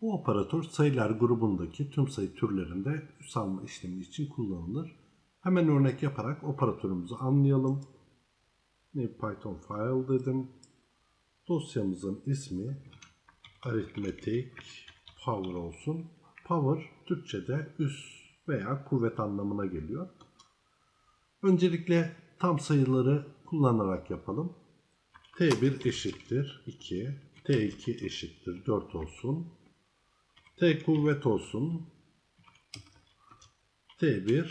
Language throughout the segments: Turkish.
Bu operatör sayılar grubundaki tüm sayı türlerinde üs alma işlemi için kullanılır. Hemen örnek yaparak operatörümüzü anlayalım. Python file dedim. Dosyamızın ismi arithmetic power olsun. Power Türkçe'de üs veya kuvvet anlamına geliyor. Öncelikle tam sayıları kullanarak yapalım. T1 eşittir 2, T2 eşittir 4 olsun. T kuvvet olsun. T1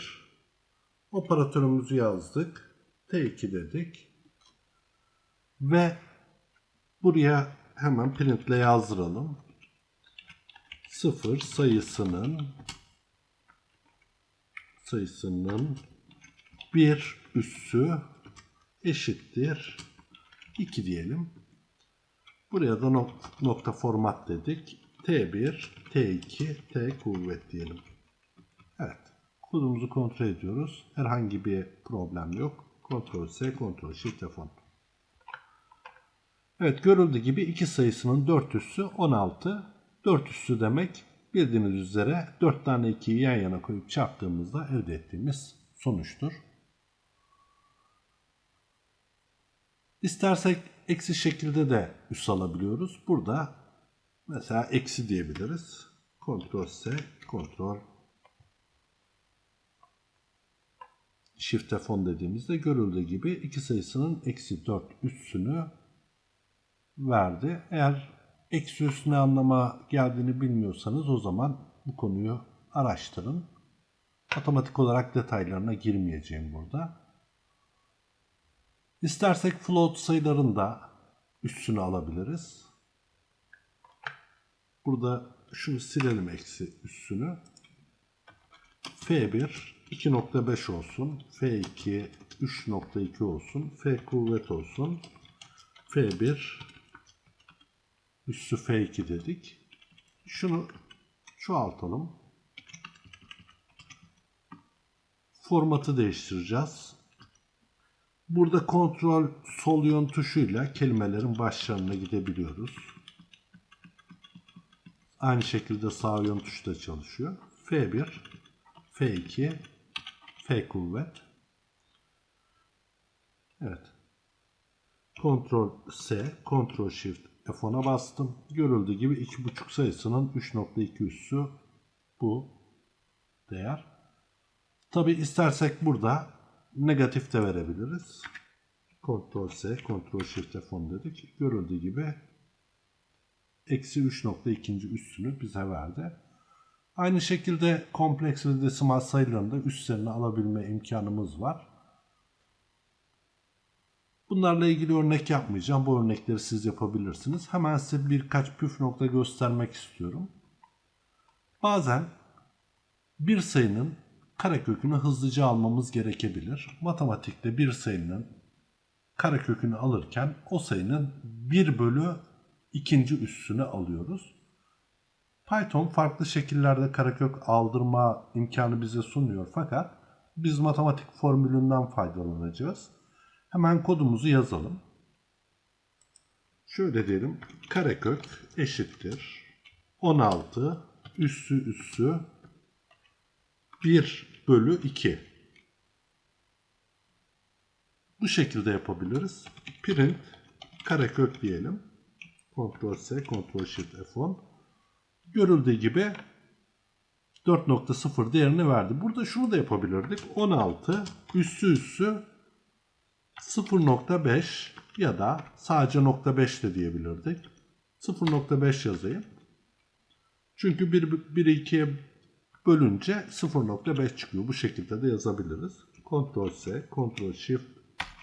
operatörümüzü yazdık. T2 dedik. Ve buraya hemen printle yazdıralım. 0 sayısının sayısının bir üssü eşittir 2 diyelim. Buraya da nok- nokta format dedik. T1, T2, T kuvvet diyelim. Evet. Kodumuzu kontrol ediyoruz. Herhangi bir problem yok. Ctrl S, Ctrl Shift F10. Evet görüldüğü gibi iki sayısının 4 üssü 16. 4 üssü demek bildiğiniz üzere 4 tane 2'yi yan yana koyup çarptığımızda elde ettiğimiz sonuçtur. İstersek eksi şekilde de üs alabiliyoruz. Burada mesela eksi diyebiliriz. Ctrl S, Ctrl Shift F10 dediğimizde görüldüğü gibi iki sayısının eksi 4 üssünü verdi. Eğer eksi üs ne anlama geldiğini bilmiyorsanız o zaman bu konuyu araştırın. Matematik olarak detaylarına girmeyeceğim burada. İstersek float sayıların da üstünü alabiliriz. Burada şunu silelim eksi üstünü. F1 2.5 olsun. F2 3.2 olsun. F kuvvet olsun. F1 üssü F2 dedik. Şunu çoğaltalım. Formatı değiştireceğiz. Burada kontrol sol yön tuşuyla kelimelerin başlarına gidebiliyoruz. Aynı şekilde sağ yön tuşu da çalışıyor. F1, F2, F kuvvet. Evet. Ctrl S, Ctrl Shift F10'a bastım. Görüldüğü gibi 2.5 sayısının 3.2 üssü bu değer. Tabi istersek burada negatif de verebiliriz. Ctrl S, Ctrl Shift F10 dedik. Görüldüğü gibi eksi 3.2. üssünü bize verdi. Aynı şekilde kompleks ve desimal sayılarını da üstlerini alabilme imkanımız var. Bunlarla ilgili örnek yapmayacağım. Bu örnekleri siz yapabilirsiniz. Hemen size birkaç püf nokta göstermek istiyorum. Bazen bir sayının karekökünü hızlıca almamız gerekebilir. Matematikte bir sayının karekökünü alırken o sayının 1 bölü ikinci üssünü alıyoruz. Python farklı şekillerde karekök aldırma imkanı bize sunuyor fakat biz matematik formülünden faydalanacağız. Hemen kodumuzu yazalım. Şöyle diyelim. Karekök eşittir. 16 üssü üssü 1 bölü 2. Bu şekilde yapabiliriz. Print karekök diyelim. Ctrl S, Ctrl Shift F10. Görüldüğü gibi 4.0 değerini verdi. Burada şunu da yapabilirdik. 16 üssü üssü 0.5 ya da sadece .5 de diyebilirdik. 0.5 yazayım. Çünkü 1, 1'i 2'ye bölünce 0.5 çıkıyor. Bu şekilde de yazabiliriz. Ctrl S, Ctrl Shift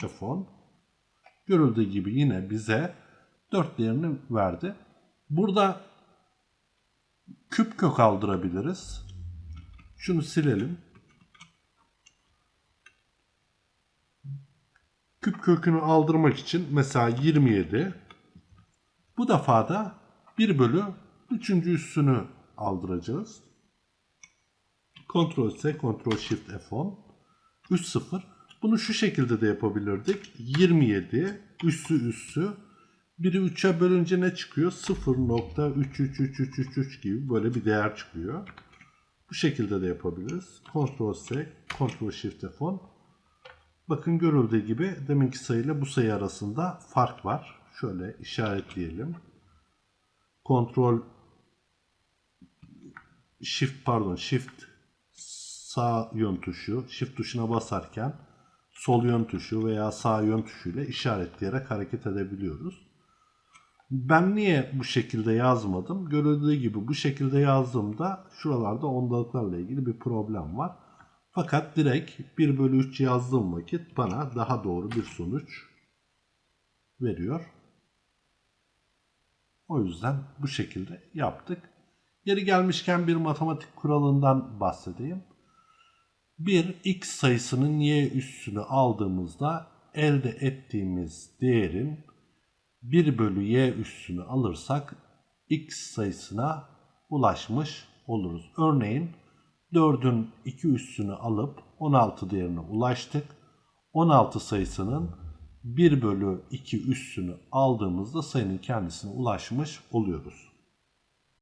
F10. Görüldüğü gibi yine bize 4 değerini verdi. Burada küp kök aldırabiliriz. Şunu silelim. Küp kökünü aldırmak için mesela 27. Bu defa da 1 bölü 3. üssünü aldıracağız. Ctrl S, Ctrl Shift F10. 3 0. Bunu şu şekilde de yapabilirdik. 27 üssü üssü Biri 3'e bölünce ne çıkıyor? 0.33333 gibi böyle bir değer çıkıyor. Bu şekilde de yapabiliriz. Ctrl S, Ctrl Shift F10. Bakın görüldüğü gibi deminki sayıyla bu sayı arasında fark var. Şöyle işaretleyelim. Ctrl Shift pardon Shift sağ yön tuşu, Shift tuşuna basarken sol yön tuşu veya sağ yön tuşuyla işaretleyerek hareket edebiliyoruz. Ben niye bu şekilde yazmadım? Görüldüğü gibi bu şekilde yazdığımda şuralarda ondalıklarla ilgili bir problem var. Fakat direkt 1 bölü 3 yazdığım vakit bana daha doğru bir sonuç veriyor. O yüzden bu şekilde yaptık. Yeri gelmişken bir matematik kuralından bahsedeyim. Bir x sayısının y üssünü aldığımızda elde ettiğimiz değerin 1 bölü y üssünü alırsak x sayısına ulaşmış oluruz. Örneğin 4'ün 2 üssünü alıp 16 değerine ulaştık. 16 sayısının 1 bölü 2 üssünü aldığımızda sayının kendisine ulaşmış oluyoruz.